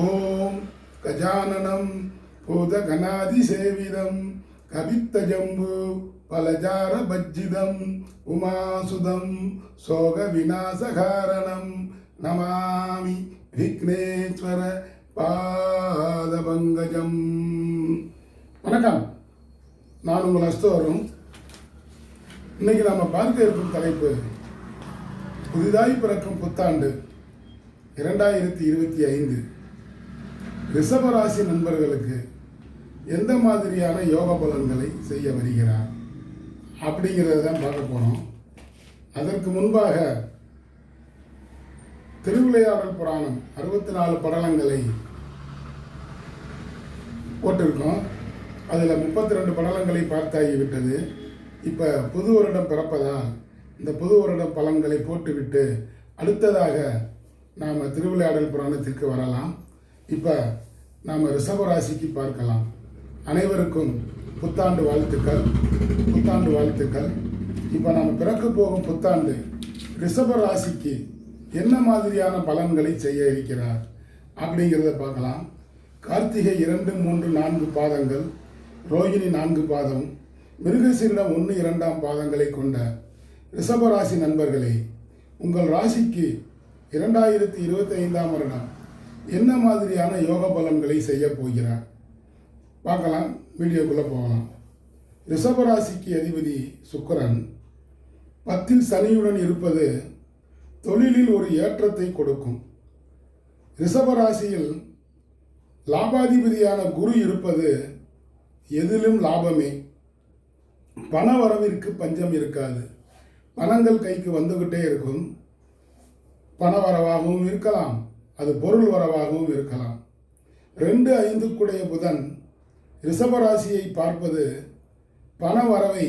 ஓம் கஜானனம் பூதகணாதிசேவிதம் கவித்தஜம்பு பலஜார பஜ்ஜிதம் உமாசுதம் சோக விநாசகாரணம் நமாமி விக்னேஸ்வர பாதபங்கஜம். வணக்கம். நான் உங்கள் அஸ்தோரும். இன்னைக்கு நம்ம பார்க்க இருக்கும் தலைப்பு புதிதாய் பிறக்கும் புத்தாண்டு இரண்டாயிரத்தி இருபத்தி ஐந்து. ரிஷபராசி நண்பர்களுக்கு எந்த மாதிரியான யோக பலன்களை செய்ய வருகிறார் அப்படிங்கிறத தான் பார்க்க போகிறோம் அதற்கு முன்பாக திருவிளையாடல் புராணம் அறுபத்தி நாலு படலங்களை போட்டிருக்கோம். அதில் முப்பத்தி ரெண்டு படலங்களை பார்த்தாகிவிட்டது. இப்போ புது வருடம் பிறப்பதால் இந்த புது வருடம் பலன்களை போட்டுவிட்டு அடுத்ததாக நாம் திருவிளையாடல் புராணத்திற்கு வரலாம். இப்போ நாம் ரிஷபராசிக்கு பார்க்கலாம். அனைவருக்கும் புத்தாண்டு வாழ்த்துக்கள். புத்தாண்டு வாழ்த்துக்கள். இப்போ நாம் பிறக்க போகும் புத்தாண்டு ரிஷப ராசிக்கு என்ன மாதிரியான பலன்களை செய்ய இருக்கிறார் அப்படிங்கிறத பார்க்கலாம். கார்த்திகை இரண்டு மூன்று நான்கு பாதங்கள் ரோகிணி நான்கு பாதம் மிருகசீரிடம் ஒன்று இரண்டாம் பாதங்களை கொண்ட ரிஷபராசி நண்பர்களே உங்கள் ராசிக்கு இரண்டாயிரத்தி இருபத்தி ஐந்தாம் வருடம் என்ன மாதிரியான யோக பலன்களை செய்ய போகிறார்? பார்க்கலாம் வீடியோக்குள்ளே போகலாம். ரிஷபராசிக்கு அதிபதி சுக்கரன். பத்தில் சனியுடன் இருப்பது தொழிலில் ஒரு ஏற்றத்தை கொடுக்கும். ரிஷபராசியில் லாபாதிபதியான குரு இருப்பது எதிலும் லாபமே. பண வரவிற்கு பஞ்சம் இருக்காது. பணங்கள் கைக்கு வந்துக்கிட்டே இருக்கும். பண வரவாகவும் இருக்கலாம். அது பொருள் வரவாகவும் இருக்கலாம். ரெண்டு ஐந்துக்குடைய புதன் ரிஷபராசியை பார்ப்பது பண வரவை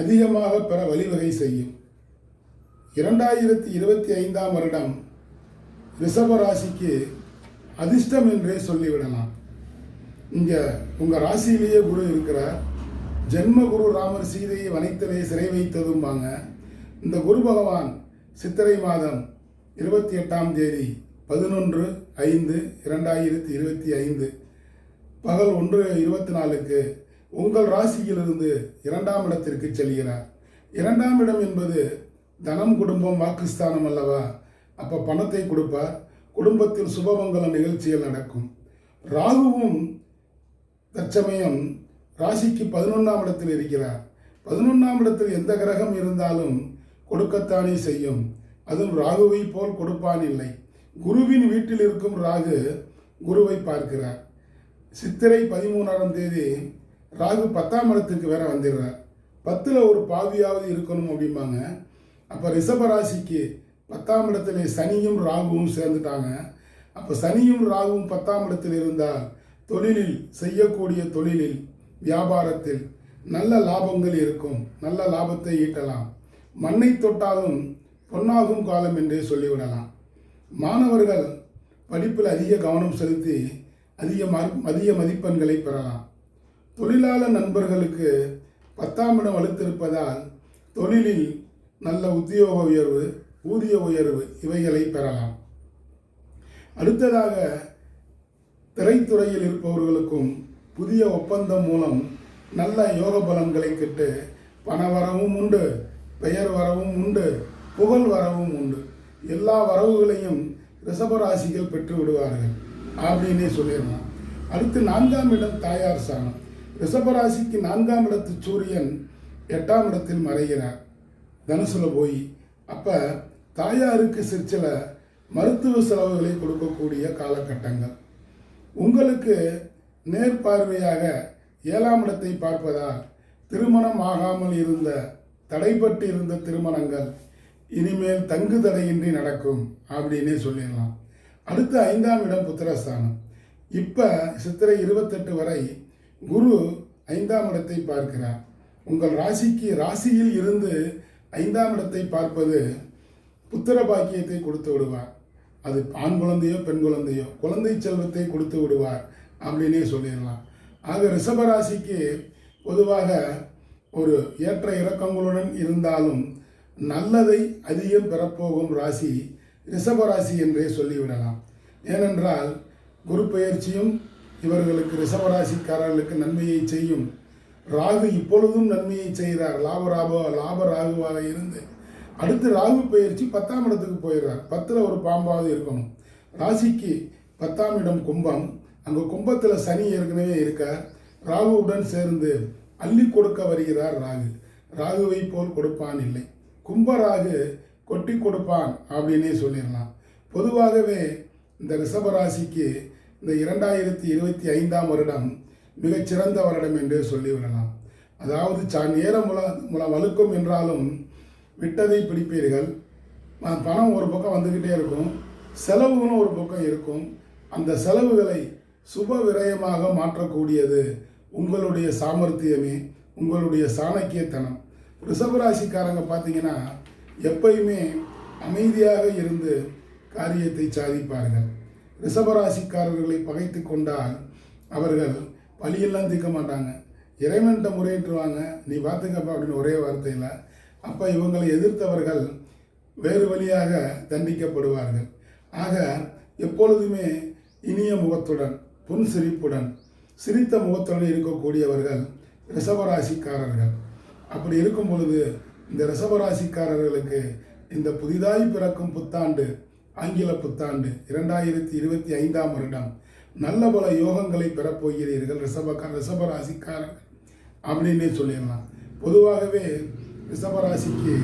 அதிகமாக பெற வழிவகை செய்யும். இரண்டாயிரத்தி இருபத்தி ஐந்தாம் வருடம் ரிஷபராசிக்கு அதிர்ஷ்டம் என்றே சொல்லிவிடலாம். இங்கே உங்கள் ராசியிலேயே குரு இருக்கிறார். ஜென்ம குரு ராமர் சீதையை வனைத்தலே சிறை வைத்ததும்பாங்க. இந்த குரு பகவான் சித்திரை மாதம் இருபத்தி எட்டாம் தேதி பதினொன்று ஐந்து இரண்டாயிரத்தி இருபத்தி ஐந்து. பகல் ஒன்று இருபத்தி நாலுக்கு உங்கள் ராசியிலிருந்து இரண்டாம் இடத்திற்கு செல்கிறார். இரண்டாம் இடம் என்பது தனம் குடும்பம் வாக்குஸ்தானம் அல்லவா? அப்போ பணத்தை கொடுப்பார். குடும்பத்தில் சுபமங்கல நிகழ்ச்சிகள் நடக்கும். ராகுவும் தற்சமயம் ராசிக்கு பதினொன்றாம் இடத்தில் இருக்கிறார். பதினொன்றாம் இடத்தில் எந்த கிரகம் இருந்தாலும் கொடுக்கத்தானே செய்யும். அதுவும் ராகுவை போல் கொடுப்பான் இல்லை. குருவின் வீட்டில் இருக்கும் ராகு குருவை பார்க்கிறார். சித்திரை பதிமூணாம் தேதி ராகு பத்தாம் இடத்துக்கு வேற வந்துடுறார். பத்தில் ஒரு பாவியாவது இருக்கணும் அப்படிம்பாங்க. அப்போ ரிஷபராசிக்கு பத்தாம் இடத்துல சனியும் ராகுவும் சேர்ந்துட்டாங்க. அப்போ சனியும் ராகுவும் பத்தாம் இடத்தில் இருந்தால் தொழிலில் செய்யக்கூடிய தொழிலில் வியாபாரத்தில் நல்ல லாபங்கள் இருக்கும். நல்ல லாபத்தை ஈட்டலாம். மண்ணை தொட்டாலும் பொன்னாகும் காலம் என்றே சொல்லிவிடலாம். மாணவர்கள் படிப்பில் அதிக கவனம் செலுத்தி அதிக மார்க் அதிக மதிப்பெண்களை பெறலாம். தொழிலாளர் நண்பர்களுக்கு பத்தாம் இடம் வலுத்திருப்பதால் தொழிலில் நல்ல உத்தியோக உயர்வு ஊதிய உயர்வு இவைகளை பெறலாம். அடுத்ததாக திரைத்துறையில் இருப்பவர்களுக்கும் புதிய ஒப்பந்தம் மூலம் நல்ல யோக பலன்களை கிட்டு பண வரவும் உண்டு பெயர் வரவும் உண்டு புகழ் வரவும் உண்டு. எல்லா வரவுகளையும் ரிஷபராசிகள் பெற்று விடுவார்கள் அப்படின்னே சொல்லிடலாம். அடுத்து நான்காம் இடம் தாயார் சாணம் ரிஷபராசிக்கு நான்காம் இடத்து சூரியன் எட்டாம் இடத்தில் மறைகிறார். தனுசுல போய் அப்போ தாயாருக்கு சிற்சில மருத்துவ செலவுகளை கொடுக்கக்கூடிய காலகட்டங்கள். உங்களுக்கு நேர்பார்வையாக ஏழாம் இடத்தை பார்ப்பதால் திருமணம் ஆகாமல் இருந்த தடைப்பட்டு இருந்த திருமணங்கள் இனிமேல் தங்கு தடையின்றி நடக்கும் அப்படின்னே சொல்லிடலாம். அடுத்து ஐந்தாம் இடம் புத்திரஸ்தானம். இப்போ சித்திரை இருபத்தெட்டு வரை குரு ஐந்தாம் இடத்தை பார்க்கிறார். உங்கள் ராசிக்கு ராசியில் இருந்து ஐந்தாம் இடத்தை பார்ப்பது புத்திர பாக்கியத்தை கொடுத்து விடுவார். அது ஆண் குழந்தையோ பெண் குழந்தையோ குழந்தை செல்வத்தை கொடுத்து விடுவார் அப்படின்னே சொல்லிடலாம். ஆக ரிஷபராசிக்கு பொதுவாக ஒரு ஏற்ற இறக்கங்களுடன் இருந்தாலும் நல்லதை அதிகம் பெறப்போகும் ராசி ரிஷபராசி என்றே சொல்லிவிடலாம். ஏனென்றால் குரு பயிற்சியும் இவர்களுக்கு ரிஷபராசிக்காரர்களுக்கு நன்மையை செய்யும். ராகு இப்பொழுதும் நன்மையை செய்கிறார். லாப ராப லாப ராகுவாக இருந்து. அடுத்து ராகு பயிற்சி பத்தாம் இடத்துக்கு போயிடுறார். பத்தில் ஒரு பாம்பாவது இருக்கணும். ராசிக்கு பத்தாம் இடம் கும்பம். அங்கே கும்பத்தில் சனி ஏற்கனவே இருக்கார். ராகுவுடன் சேர்ந்து அள்ளி கொடுக்க வருகிறார் ராகு. ராகுவை போல் கொடுப்பான் இல்லை. கும்ப ராகு கொட்டி கொடுப்பான் அப்படின்னே சொல்லிடலாம். பொதுவாகவே இந்த ரிஷபராசிக்கு இந்த இரண்டாயிரத்தி இருபத்தி ஐந்தாம் வருடம் மிகச்சிறந்த வருடம் என்று சொல்லிவிடலாம். அதாவது சான் முல முல வலுக்கும் என்றாலும் விட்டதை பிடிப்பீர்கள். பணம் ஒரு பக்கம் வந்துக்கிட்டே இருக்கும். செலவுகளும் ஒரு பக்கம் இருக்கும். அந்த செலவுகளை சுப விரயமாக மாற்றக்கூடியது உங்களுடைய சாமர்த்தியமே உங்களுடைய சாணக்கியத்தனம். ரிஷபராசிக்காரங்க பார்த்தீங்கன்னா எப்பயுமே அமைதியாக இருந்து காரியத்தை சாதிப்பார்கள். ரிஷபராசிக்காரர்களை பகைத்து கொண்டால் அவர்கள் பழியெல்லாம் தீர்க்க மாட்டாங்க. இறைவன்கிட்ட முறையிட்டுருவாங்க. நீ பார்த்துக்கப்பா அப்படின்னு ஒரே வார்த்தையில் அப்போ இவங்களை எதிர்த்தவர்கள் வேறு வழியாக தண்டிக்கப்படுவார்கள். ஆக எப்பொழுதுமே இனிய முகத்துடன் புன் சிரிப்புடன் சிரித்த முகத்துடன் இருக்கக்கூடியவர்கள் ரிஷபராசிக்காரர்கள். அப்படி இருக்கும் பொழுது இந்த ரிசவராசிக்காரர்களுக்கு இந்த புதிதாய் பிறக்கும் புத்தாண்டு ஆங்கில புத்தாண்டு இரண்டாயிரத்தி இருபத்தி ஐந்தாம் வருடம். நல்ல பல யோகங்களை பெறப்போகிறீர்கள் ரிசபக்கார் ரிஷபராசிக்காரர்கள் அப்படின்னே சொல்லிடலாம். பொதுவாகவே ரிஷபராசிக்கு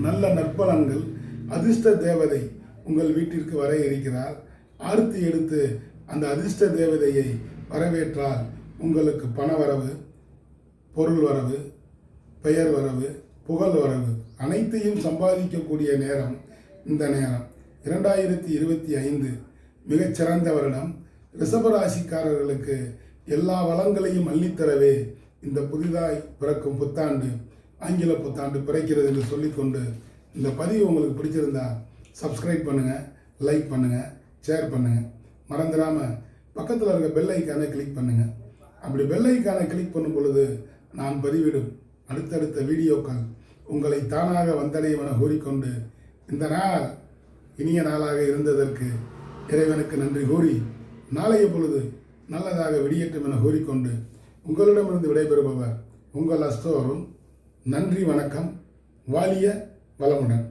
நல்ல நற்பலன்கள் அதிர்ஷ்ட தேவதை உங்கள் வீட்டிற்கு வர இருக்கிறார். ஆர்த்தி எடுத்து அந்த அதிர்ஷ்ட தேவதையை வரவேற்றால் உங்களுக்கு பண வரவு பொருள் வரவு பெயர் வரவு புகழ் வரவு அனைத்தையும் சம்பாதிக்கக்கூடிய நேரம் இந்த நேரம். இரண்டாயிரத்தி இருபத்தி ஐந்து மிகச்சிறந்த வருடம். ரிஷபராசிக்காரர்களுக்கு எல்லா வளங்களையும் அள்ளித்தரவே இந்த புதிதாய் பிறக்கும் புத்தாண்டு ஆங்கில புத்தாண்டு பிறக்கிறது என்று சொல்லிக்கொண்டு இந்த பதிவு உங்களுக்கு பிடிச்சிருந்தா சப்ஸ்கிரைப் பண்ணுங்கள் லைக் பண்ணுங்கள் ஷேர் பண்ணுங்கள் மறந்துடாமல் பக்கத்தில் இருக்க பெல் ஐக்கானை கிளிக் பண்ணுங்கள் அப்படி பெல் ஐக்கானை கிளிக் பண்ணும் பொழுது நான் பதிவிடும். அடுத்தடுத்த வீடியோக்கள் உங்களை தானாக வந்தடைவன கூறிக்கொண்டு இந்த நாள் இனிய நாளாக இருந்ததற்கு இறைவனுக்கு நன்றி கூறி நாளைய பொழுது நல்லதாக விடியட்டும் என கூறிக்கொண்டு உங்களிடமிருந்து விடைபெறுபவர் உங்கள் அஸ்தோரும் நன்றி வணக்கம் வாலிய வளமுடன்.